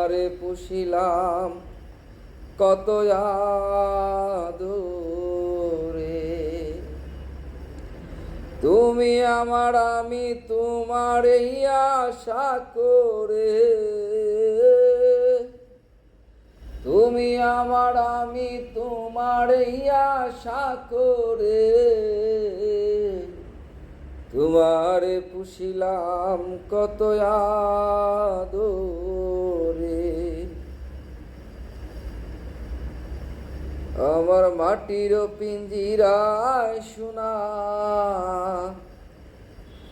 তোমারে পুষিলাম, কত আদরে তুমি আমার, আমি তোমার এই আশা করে। তুমি আমার, আমি তোমার এই আশা করে। তোমারে পুষিলাম কত আদরে আমার মাটির পিঞ্জিরায় সোনা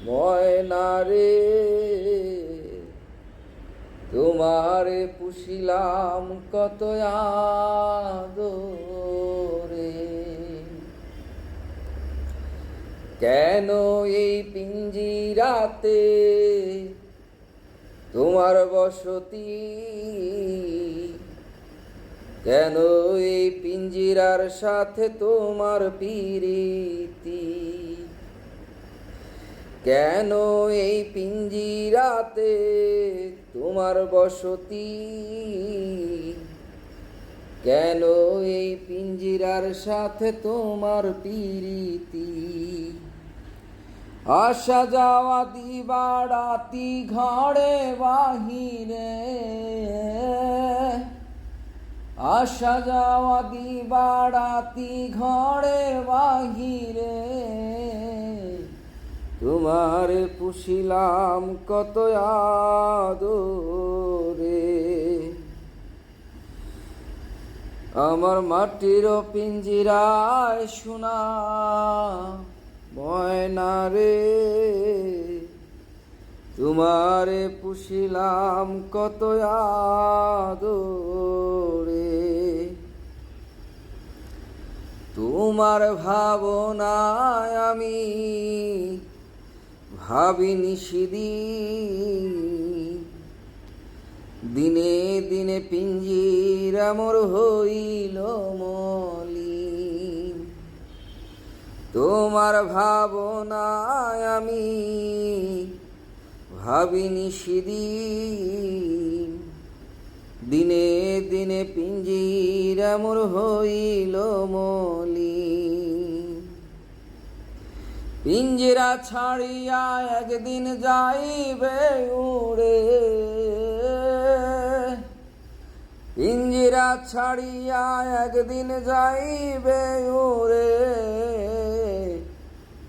ময়না রে তোমারে পুষিলাম কত আদরে। কেন এই পিঞ্জিরাতে তোমার বসতি কেন এই পিঞ্জিরার সাথে তোমার পিরিতি? কেন এই পিঞ্জিরাতে তোমার বসতি? কেন এই পিঞ্জিরার সাথে তোমার পিরিতি? আসা যাওয়া দিবা ঘরে বাহিরে আসা যাওয়া দিবা রাতি ঘরে বাহিরে। তোমার পুষিলাম কত আদরে। আমার মাটির পিঞ্জিরায় সোনা ময়না রে। তোমারে পুষিলাম কত আদরে। তোমার ভাবনায় আমি ভাবিনি সেদিন। দিনে দিনে পিঞ্জিরা মোর হইল মলিন। তোমার ভাবনায় আমি ভাবিনি সেদিন। দিনে দিনে পিঞ্জিরা মোর হইল মলিন। পিঞ্জিরা ছাড়িয়া একদিন যাইবে উড়ে। পিঞ্জিরা ছাড়িয়া একদিন যাইবে উড়ে।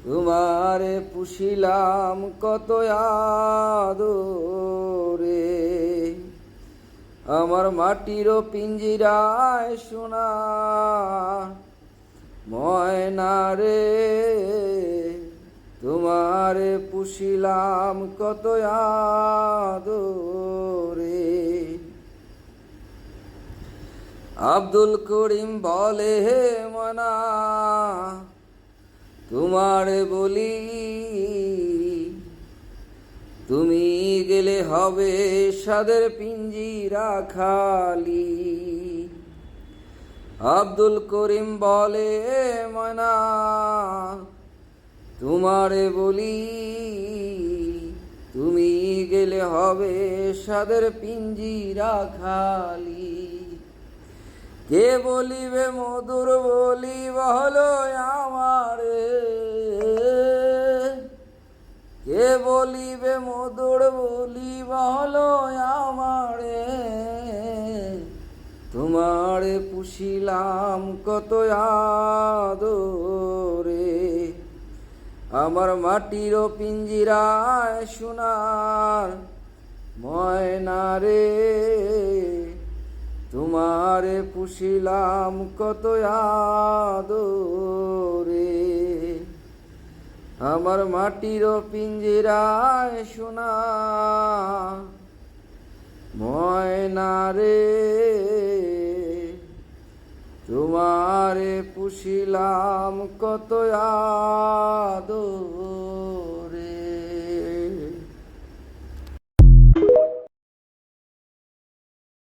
তোমারে পুষিলাম কত আদরে। আমার মাটির পিঞ্জিরায় সোনা ময়না রে। তোমারে পুষিলাম কত আদরে। আব্দুল করিম বলে হে মনা তোমারে বলি, তুমি গেলে হবে সাদের পিঞ্জিরা খালি। আব্দুল করিম বলে মনা তোমারে বলি, তুমি গেলে হবে সাদের পিঞ্জিরা খালি। কে বলিবে মধুর বলিব হলো আমারে? কে বলিবে মধুর বলিব হলো আমারে? তোমারে পুষিলাম কত আদরে, আমার মাটির পিঞ্জিরায় সোনার ময়না রে। তোমারে পুষিলাম কত আদরে। আমার মাটির পিঞ্জিরায় সোনা ময়না রে। তোমারে পুষিলাম কত আদর।